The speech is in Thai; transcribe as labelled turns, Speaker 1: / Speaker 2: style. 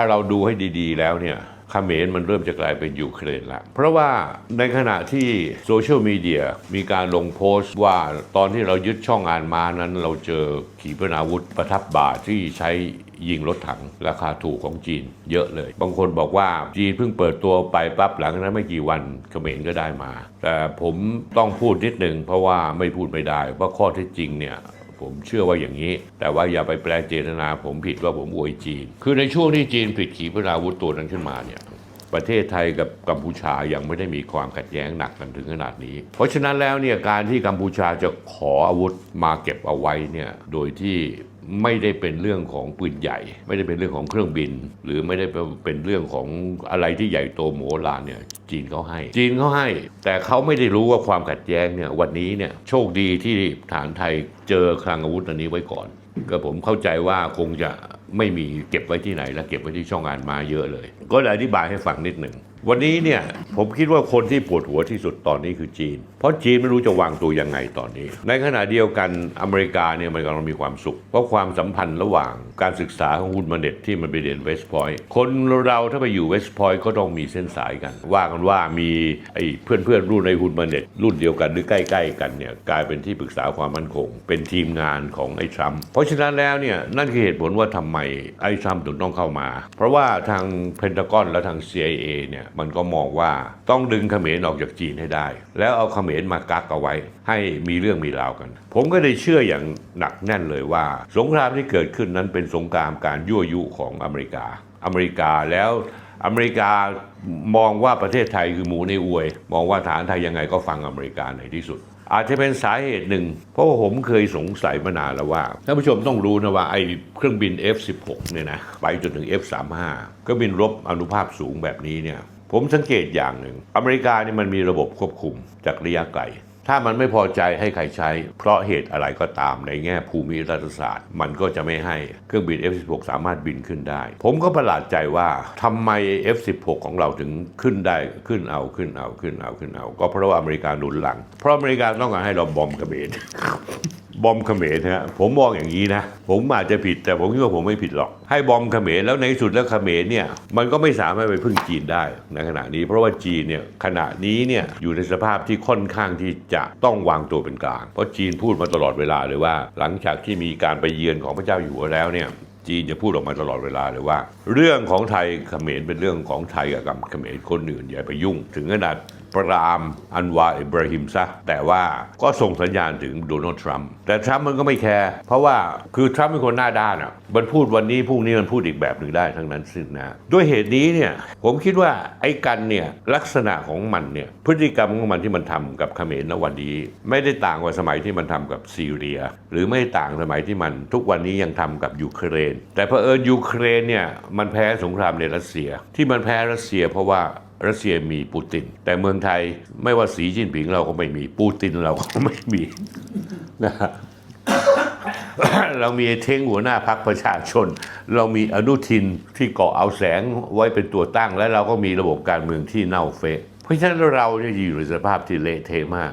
Speaker 1: ถ้าเราดูให้ดี ๆ แล้วเนี่ยเขมรมันเริ่มจะกลายเป็นยูเครนละเพราะว่าในขณะที่โซเชียลมีเดียมีการลงโพสต์ว่าตอนที่เรายึดช่องอ่านมานั้น เราเจอขีปนาวุธประทับบ่าที่ใช้ยิงรถถังราคาถูกของจีนเยอะเลย บางคนบอกว่าจีนเพิ่งเปิดตัวไปปั๊บหลังนั้นไม่กี่วันเขมรก็ได้มา แต่ผมต้องพูดนิดหนึ่งเพราะว่าไม่พูดไม่ได้เพราะข้อเท็จจริงเนี่ย ผมเชื่อว่าอย่างนี้ แต่ว่าอย่าไปแปลเจตนาผมผิดว่าผมอวยจีน คือในช่วงที่จีนผิดขีปนาวุธตัวนั้นขึ้นมาเนี่ยประเทศไทยกับกัมพูชายังไม่ได้มีความขัดแย้งหนักกันถึงขนาดนี้ เพราะฉะนั้นแล้วเนี่ยการที่กัมพูชาจะขออาวุธมาเก็บเอาไว้เนี่ยโดยที่ ไม่ได้เป็นเรื่องของปืนใหญ่ ไม่ได้เป็นเรื่องของเครื่องบิน หรือไม่ได้เป็นเรื่องของอะไรที่ใหญ่โตโมโหลานเนี่ยจีนเขาให้ จีนเขาให้ แต่เขาไม่ได้รู้ว่าความขัดแย้งเนี่ยวันนี้เนี่ยโชคดีที่ฐานไทยเจอคลังอาวุธอันนี้ไว้ก่อน ก็ผมเข้าใจว่าคงจะไม่มีเก็บไว้ที่ไหน และเก็บไว้ที่ช่องงานมาเยอะเลย ก็เลยอธิบายให้ฟังนิดหนึ่ง วันนี้เนี่ยผมคิดว่าคนที่ปวดหัวที่สุดตอนนี้คือจีน เพราะจีนไม่รู้จะวางตัวยังไงตอนนี้ ในขณะเดียวกันอเมริกาเนี่ยมันกำลังมีความสุข เพราะความสัมพันธ์ระหว่างการศึกษาของคุณมาเด็ดที่มันไปเรียนเวสต์พอยต์คนเราถ้าไปอยู่เวสต์พอยต์ก็ต้องมีเส้นสายกัน ว่ากันว่ามีไอ้เพื่อนเพื่อนรุ่นในคุณมาเด็ดรุ่นเดียวกันหรือใกล้ ๆ กันเนี่ยกลายเป็นที่ปรึกษาความมั่นคง เป็นทีมงานของไอ้ทรัมป์เพราะฉะนั้นแล้วเนี่ยนั่นคือเหตุผลว่าทำไมไอ้ทรัมป์ถึงต้องเข้ามา เพราะว่าทางเพนทากอนและทาง CIA เนี่ยมันก็มองว่าต้องดึงเขมรออกจากจีนให้ได้ แล้วเอาเขมรมากักเอาไว้ ให้มีเรื่องมีราวกัน ผมก็ได้เชื่ออย่างหนักแน่นเลยว่า สงครามที่เกิดขึ้นนั้นเป็นสงครามการยั่วยุของอเมริกา อเมริกาแล้วอเมริกามองว่าประเทศไทยคือหมูในอวย มองว่าฐานไทยยังไงก็ฟังอเมริกาในที่สุด อาจจะเป็นสาเหตุหนึ่ง เพราะว่าผมเคยสงสัยมานานแล้วว่าท่านผู้ชมต้องรู้นะว่าไอ้เครื่องบิน F16 เนี่ยนะไปจนถึง F35 ก็บินรบอนุภาพสูงแบบนี้เนี่ย ผมสังเกตอย่างหนึ่ง อเมริกานี่มันมีระบบควบคุมจากระยะไกล ถ้ามันไม่พอใจให้ใครใช้ เพราะเหตุอะไรก็ตามในแง่ภูมิรัฐศาสตร์ มันก็จะไม่ให้เครื่องบิน F16 สามารถบินขึ้นได้ ผมก็ประหลาดใจว่าทำไม F16 ของเราถึงขึ้นได้ขึ้นเอาขึ้นเอาขึ้นเอาขึ้นเอา ก็เพราะว่าอเมริกาหนุนหลัง เพราะอเมริกาต้องการให้เราบอมเขมรบน บอมเขมรฮะผมมองอย่างนี้นะ ผมอาจจะผิดแต่ผมคิดว่าผมไม่ผิดหรอก ให้บอมเขมรแล้วในสุดแล้วเขมรเนี่ยมันก็ไม่สามารถไปพึ่งจีนได้ในขณะนี้ เพราะว่าจีนเนี่ยขณะนี้เนี่ยอยู่ในสภาพที่ค่อนข้างที่จะต้องวางตัวเป็นกลาง เพราะจีนพูดมาตลอดเวลาเลยว่า หลังจากที่มีการไปเยือนของพระเจ้าอยู่หัวแล้วเนี่ยจีนจะพูดออกมาตลอดเวลาเลยว่า เรื่องของไทยเขมรเป็นเรื่องของไทยกับเขมรคนอื่นอย่าไปยุ่ง ถึงขนาด ปรามอันวาอิบราฮิมซะแต่ว่าก็ส่งสัญญาณถึงโดนัลด์ทรัมป์แต่ทรัมป์มันก็ไม่แคร์เพราะว่าคือทรัมป์เป็นคนหน้าด้านอะมันพูดวันนี้พรุ่งนี้มันพูดอีกแบบหนึ่งได้ทั้งนั้นสิ้นนะด้วยเหตุนี้เนี่ยผมคิดว่าไอ้กันเนี่ยลักษณะของมันเนี่ยพฤติกรรมของมันที่มันทำกับเขมรณวันนี้ ไม่ได้ต่างกว่าสมัยที่มันทำกับซีเรีย หรือไม่ต่างสมัยที่มันทุกวันนี้ยังทำกับยูเครน แต่เผอิญยูเครนเนี่ยมันแพ้สงครามในรัสเซีย ที่มันแพ้รัสเซียเพราะว่า รัสเซียมีปูติน แต่เมืองไทยไม่ว่าสีจิ้นผิงเราก็ไม่มีปูตินเราก็ไม่มีนะฮะเรามีเท้งหัวหน้าพักประชาชน เรามีอนุทินที่เกาะเอาแสงไว้เป็นตัวตั้ง และเราก็มีระบบการเมืองที่เน่าเฟะเพราะฉะนั้นเราเนี่ยอยู่ในสภาพที่เละเทะมาก